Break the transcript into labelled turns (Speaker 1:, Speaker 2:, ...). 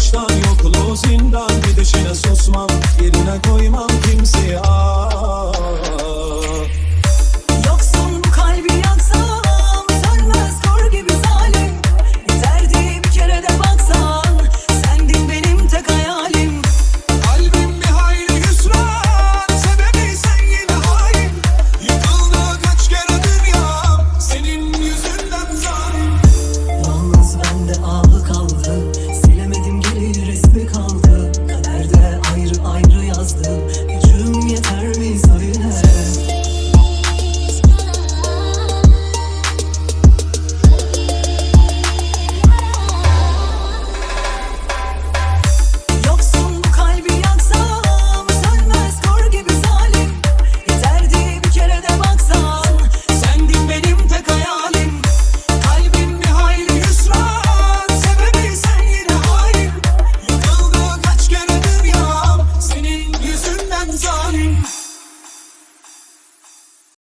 Speaker 1: baştan yokluğu zindan Gidişine susmam yerine koymam kimseyi. Ağır